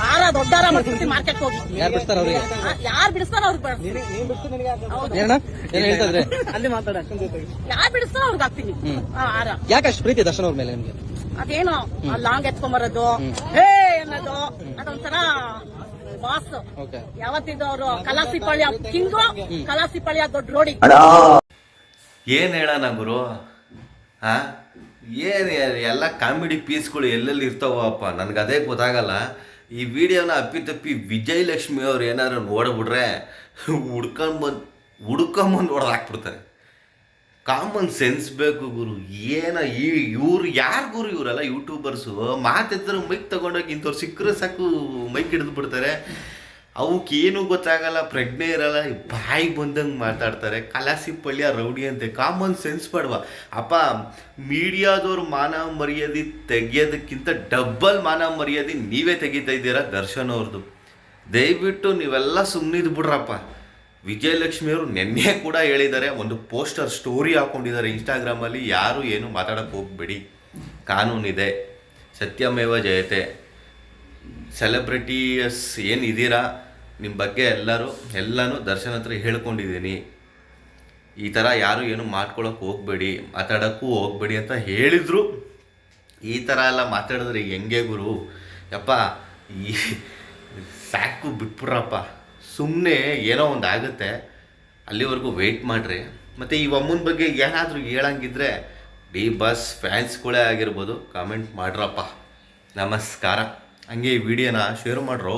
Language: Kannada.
ಹಾರ ದೊಡ್ಡಾರ ಮಾಡ್ಬಿಡ್ತೀನಿ ಮಾರ್ಕೆಟ್ ಹೋಗಿ. ಯಾರು ಬಿಡ್ತಾರ ಅವ್ರಿಗೆ? ಯಾರು ಬಿಡಿಸ್ತಾರ ಅವ್ರಿಗೆ ಅಲ್ಲಿ ಮಾತಾಡ. ಯಾರು ಬಿಡಿಸ್ತಾರ ಅವ್ರಿಗೆ ಹಾಕ್ತೀನಿ. ಆ, ಹಾರ ಯಾಕೆ ಅಷ್ಟು ಪ್ರೀತಿ ದರ್ಶನ ಅವ್ರ ಮೇಲೆ ನಿಮ್ಗೆ? ಅದೇನು ಆ ಲಾಂಗ್ ಎತ್ಕೊಂಬರೋದು ಹೇ ಅನ್ನೋದು ಅದೊಂಥರ ಬಾಸ್ ಓಕೆ. ಯಾವತ್ತಿದ್ದು ಅವರು ಕಲಾಸಿಪಾಳ್ಯ ಕಿಂಗು ಕಲಾಸಿಪಾಳ್ಯ ದೊಡ್ಡ ರೋಡಿ ಏನ್ ಹೇಳೋಣ ಗುರು? ಹಾ ಏನು ಎಲ್ಲ ಕಾಮಿಡಿ ಪೀಸ್ಗಳು ಎಲ್ಲೆಲ್ಲಿ ಇರ್ತಾವಪ್ಪ ನನಗೆ ಅದೇ ಗೊತ್ತಾಗಲ್ಲ. ಈ ವಿಡಿಯೋನ ಅಪ್ಪಿತಪ್ಪಿ ವಿಜಯಲಕ್ಷ್ಮಿ ಅವ್ರು ಏನಾದ್ರು ಹುಡ್ಕೊಂಡು ಬಂದು ಹುಡ್ಕೊಂಬಂದು ಹೊಡೆದು ಹಾಕ್ಬಿಡ್ತಾರೆ ಕಾಮನ್ ಸೆನ್ಸ್ ಬೇಕು ಗುರು. ಏನ ಈ ಇವ್ರು ಯಾರು ಗುರು ಇವರೆಲ್ಲ? ಯೂಟ್ಯೂಬರ್ಸು ಮಾತೆತ್ತರು ಮೈಕ್ ತಗೊಂಡೋಗಿ ಇಂಥವ್ರು ಸಿಕ್ಕರೆ ಸಾಕು ಮೈಕ್ ಹಿಡಿದು ಬಿಡ್ತಾರೆ. ಅವಕ್ಕೇನು ಗೊತ್ತಾಗಲ್ಲ, ಪ್ರಜ್ಞೆ ಇರಲ್ಲ ಬಾಯಿ ಬಂದಂಗೆ ಮಾತಾಡ್ತಾರೆ. ಕಲಾಸಿ ಪಳ್ಯ ರೌಡಿ ಅಂತೆ ಕಾಮನ್ ಸೆನ್ಸ್ ಪಡುವ. ಅಪ್ಪ, ಮೀಡಿಯಾದವ್ರು ಮಾನ ಮರ್ಯಾದೆ ತೆಗೆಯೋದಕ್ಕಿಂತ ಡಬ್ಬಲ್ ಮಾನ ಮರ್ಯಾದೆ ನೀವೇ ತೆಗಿತಾ ಇದ್ದೀರಾ ದರ್ಶನ್ ಅವ್ರದ್ದು ದಯವಿಟ್ಟು ನೀವೆಲ್ಲ ಸುಮ್ಮನಿದ್ ಬಿಡ್ರಪ್ಪ ವಿಜಯಲಕ್ಷ್ಮಿಯವರು ನಿನ್ನೆ ಕೂಡ ಹೇಳಿದ್ದಾರೆ, ಒಂದು ಪೋಸ್ಟರ್ ಸ್ಟೋರಿ ಹಾಕೊಂಡಿದ್ದಾರೆ ಇನ್ಸ್ಟಾಗ್ರಾಮಲ್ಲಿ, ಯಾರು ಏನು ಮಾತಾಡೋಕ್ಕೆ ಹೋಗ್ಬೇಡಿ. ಕಾನೂನಿದೆ, ಸತ್ಯಮೇವ ಜಯತೆ. ಸೆಲೆಬ್ರಿಟೀಸ್ ಏನಿದ್ದೀರಾ ನಿಮ್ಮ ಬಗ್ಗೆ ಎಲ್ಲರೂ, ಎಲ್ಲನೂ ದರ್ಶನ ಹತ್ರ ಹೇಳ್ಕೊಂಡಿದ್ದೀನಿ. ಈ ಥರ ಯಾರು ಏನು ಮಾಡ್ಕೊಳಕ್ಕೆ ಹೋಗ್ಬೇಡಿ, ಮಾತಾಡೋಕ್ಕೂ ಹೋಗ್ಬೇಡಿ ಅಂತ ಹೇಳಿದ್ರು. ಈ ಥರ ಎಲ್ಲ ಮಾತಾಡಿದ್ರೆ ಹೆಂಗೆ ಗುರು? ಯಪ್ಪ, ಈ ಸಾಕು ಬಿಟ್ಬಿಡ್ರಪ್ಪ. ಸುಮ್ಮನೆ ಏನೋ ಒಂದು ಆಗುತ್ತೆ. ಅಲ್ಲಿವರೆಗೂ ವೆಯ್ಟ್ ಮಾಡಿರಿ. ಮತ್ತು ಈ ಅಮ್ಮನ ಬಗ್ಗೆ ಏನಾದರೂ ಹೇಳಂಗಿದ್ರೆ, ಡಿ ಬಸ್ ಫ್ಯಾನ್ಸ್ಗಳೇ ಆಗಿರ್ಬೋದು ಕಾಮೆಂಟ್ ಮಾಡ್ರಪ್ಪ. ನಮಸ್ಕಾರ. ಹಂಗೆ ಈ ವಿಡಿಯೋನ ಶೇರ್ ಮಾಡ್ರೋ.